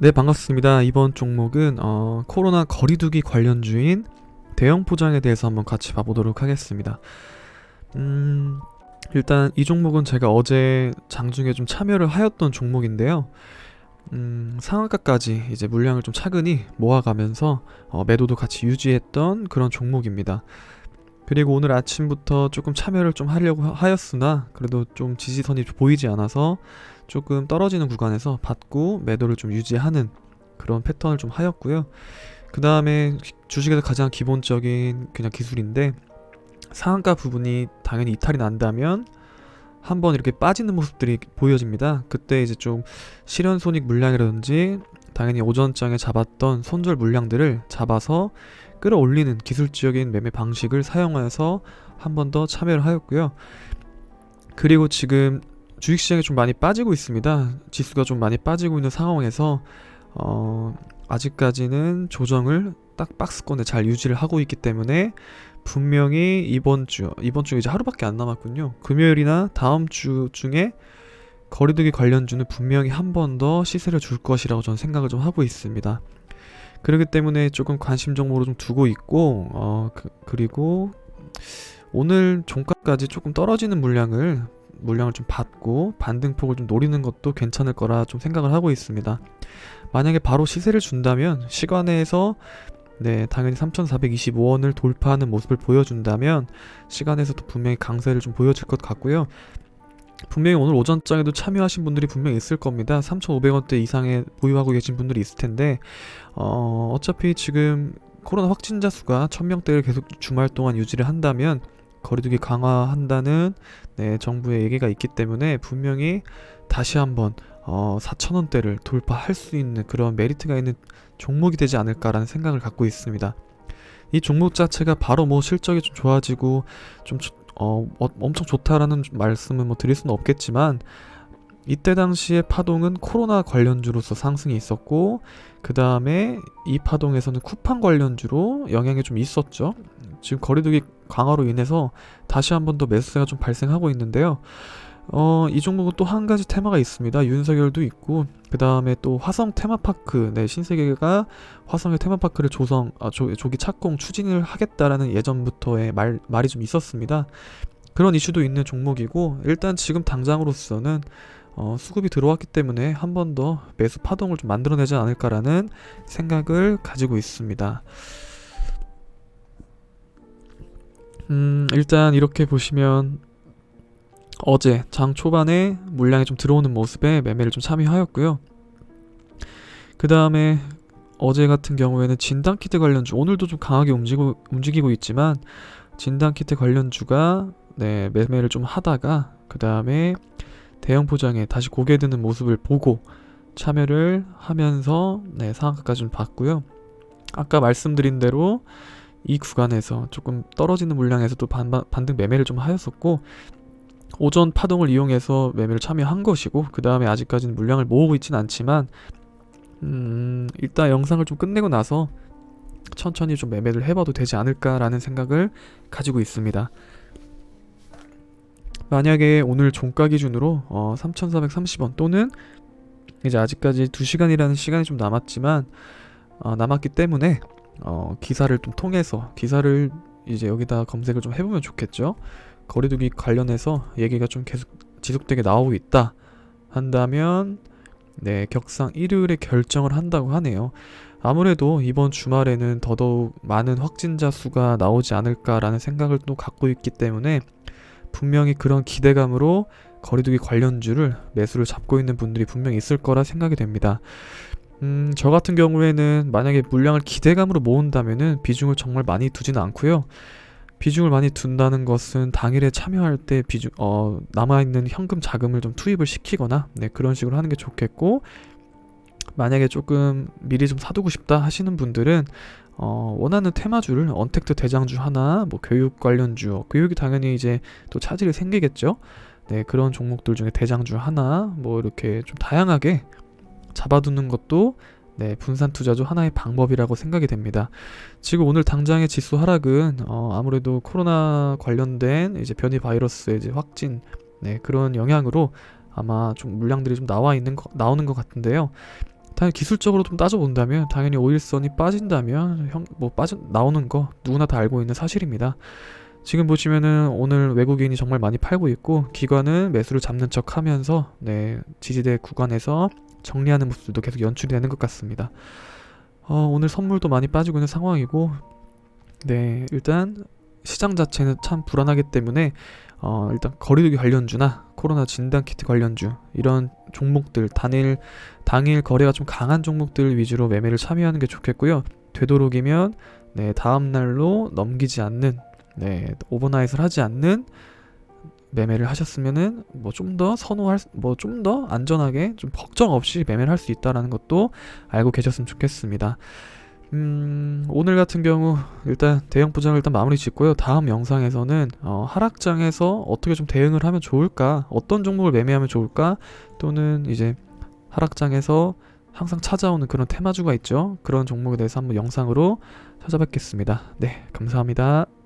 네, 반갑습니다. 이번 종목은 어, 코로나 거리두기 관련주인 대형 포장에 대해서 한번 같이 봐보도록 하겠습니다. 음, 일단 이 종목은 제가 어제 장중에 좀 참여를 하였던 종목인데요. 음, 상한가까지 이제 물량을 좀 차근히 모아가면서 어, 매도도 같이 유지했던 그런 종목입니다. 그리고 오늘 아침부터 조금 참여를 좀 하려고 하- 하였으나 그래도 좀 지지선이 보이지 않아서 조금 떨어지는 구간에서 받고 매도를 좀 유지하는 그런 패턴을 좀 하였고요. 그 다음에 주식에서 가장 기본적인 그냥 기술인데 상한가 부분이 당연히 이탈이 난다면 한번 이렇게 빠지는 모습들이 보여집니다. 그때 이제 좀 실현 손익 물량이라든지 당연히 오전장에 잡았던 손절 물량들을 잡아서 끌어올리는 기술적인 매매 방식을 사용하여서 한 번 더 참여를 하였고요. 그리고 지금 주식시장이 좀 많이 빠지고 있습니다. 지수가 좀 많이 빠지고 있는 상황에서 어, 아직까지는 조정을 딱 박스권에 잘 유지를 하고 있기 때문에 분명히 이번 주 이번 주 이제 하루밖에 안 남았군요. 금요일이나 다음 주 중에 거리두기 관련주는 분명히 한 번 더 시세를 줄 것이라고 저는 생각을 좀 하고 있습니다. 그렇기 때문에 조금 관심 종목으로 좀 두고 있고 어 그, 그리고 오늘 종가까지 조금 떨어지는 물량을 물량을 좀 받고 반등폭을 좀 노리는 것도 괜찮을 거라 좀 생각을 하고 있습니다. 만약에 바로 시세를 준다면 시간에서 네, 당연히 3,425원을 돌파하는 모습을 보여준다면 시간에서도 분명히 강세를 좀 보여줄 것 같고요. 분명히 오늘 오전장에도 참여하신 분들이 분명히 있을 겁니다. 3,500원대 이상에 보유하고 계신 분들이 있을 텐데 어, 어차피 지금 코로나 확진자 수가 1000명대를 계속 주말 동안 유지를 한다면 거리두기 강화한다는 네, 정부의 얘기가 있기 때문에 분명히 다시 한번 어, 4,000원대를 돌파할 수 있는 그런 메리트가 있는 종목이 되지 않을까라는 생각을 갖고 있습니다. 이 종목 자체가 바로 뭐 실적이 좀 좋아지고 좀 좋- 어, 어, 엄청 좋다라는 말씀은 뭐 드릴 수는 없겠지만 이때 당시의 파동은 코로나 관련주로서 상승이 있었고 그 다음에 이 파동에서는 쿠팡 관련주로 영향이 좀 있었죠. 지금 거리두기 강화로 인해서 다시 한 번 더 매수세가 좀 발생하고 있는데요. 어, 이 종목은 또 한 가지 테마가 있습니다. 윤석열도 있고 그 다음에 또 화성 테마파크, 네 신세계가 화성의 테마파크를 조성, 아, 조, 조기 착공 추진을 하겠다라는 예전부터의 말 말이 좀 있었습니다. 그런 이슈도 있는 종목이고 일단 지금 당장으로서는 어, 수급이 들어왔기 때문에 한 번 더 매수 파동을 좀 만들어내지 않을까라는 생각을 가지고 있습니다. 음, 일단 이렇게 보시면 어제 장 초반에 물량이 좀 들어오는 모습에 매매를 좀 참여하였고요. 그 다음에 어제 같은 경우에는 진단키트 관련주 오늘도 좀 강하게 움직이고, 움직이고 있지만 진단키트 관련주가 네, 매매를 좀 하다가 그 다음에 대형 포장에 다시 고개 드는 모습을 보고 참여를 하면서 네, 상한가까지 좀 봤고요. 아까 말씀드린 대로 이 구간에서 조금 떨어지는 물량에서도 반, 반등 매매를 좀 하였었고 오전 파동을 이용해서 매매를 참여한 것이고 그 다음에 아직까지는 물량을 모으고 있진 않지만 음, 일단 영상을 좀 끝내고 나서 천천히 좀 매매를 해봐도 되지 않을까라는 생각을 가지고 있습니다. 만약에 오늘 종가 기준으로 어, 3,430원 또는 이제 아직까지 2시간이라는 시간이 좀 남았지만 어, 남았기 때문에 어, 기사를 좀 통해서 기사를 이제 여기다 검색을 좀 해보면 좋겠죠. 거리두기 관련해서 얘기가 좀 계속 지속되게 나오고 있다 한다면 네 격상 일요일에 결정을 한다고 하네요. 아무래도 이번 주말에는 더더욱 많은 확진자 수가 나오지 않을까라는 생각을 또 갖고 있기 때문에 분명히 그런 기대감으로 거리두기 관련주를 매수를 잡고 있는 분들이 분명히 있을 거라 생각이 됩니다. 음, 저 같은 경우에는 만약에 물량을 기대감으로 모은다면은 비중을 정말 많이 두지는 않고요. 비중을 많이 둔다는 것은 당일에 참여할 때 비중 어 남아 있는 현금 자금을 좀 투입을 시키거나 네 그런 식으로 하는 게 좋겠고 만약에 조금 미리 좀 사두고 싶다 하시는 분들은 어 원하는 테마주를 언택트 대장주 하나 뭐 교육 관련주 교육이 당연히 이제 또 차질이 생기겠죠? 네 그런 종목들 중에 대장주 하나 뭐 이렇게 좀 다양하게 잡아두는 것도 네, 분산 투자도 하나의 방법이라고 생각이 됩니다. 지금 오늘 당장의 지수 하락은 어, 아무래도 코로나 관련된 이제 변이 바이러스의 이제 확진 네, 그런 영향으로 아마 좀 물량들이 좀 나와 있는 거, 나오는 것 같은데요. 당연히 기술적으로 좀 따져본다면 당연히 오일선이 빠진다면 형 뭐 빠져 나오는 거 누구나 다 알고 있는 사실입니다. 지금 보시면은 오늘 외국인이 정말 많이 팔고 있고 기관은 매수를 잡는 척하면서 네 지지대 구간에서 정리하는 모습도 계속 연출이 되는 것 같습니다. 어, 오늘 선물도 많이 빠지고 있는 상황이고 네 일단 시장 자체는 참 불안하기 때문에 어, 일단 거리두기 관련주나 코로나 진단 키트 관련주 이런 종목들 단일 당일 거래가 좀 강한 종목들 위주로 매매를 참여하는 게 좋겠고요. 되도록이면 네 다음 날로 넘기지 않는 네 오버나잇을 하지 않는 매매를 하셨으면은 뭐 좀 더 선호할 뭐 좀 더 안전하게 좀 걱정 없이 매매를 할 수 있다라는 것도 알고 계셨으면 좋겠습니다. 음, 오늘 같은 경우 일단 대형 부장을 일단 마무리 짓고요. 다음 영상에서는 어, 하락장에서 어떻게 좀 대응을 하면 좋을까? 어떤 종목을 매매하면 좋을까? 또는 이제 하락장에서 항상 찾아오는 그런 테마주가 있죠. 그런 종목에 대해서 한번 영상으로 찾아뵙겠습니다. 네, 감사합니다.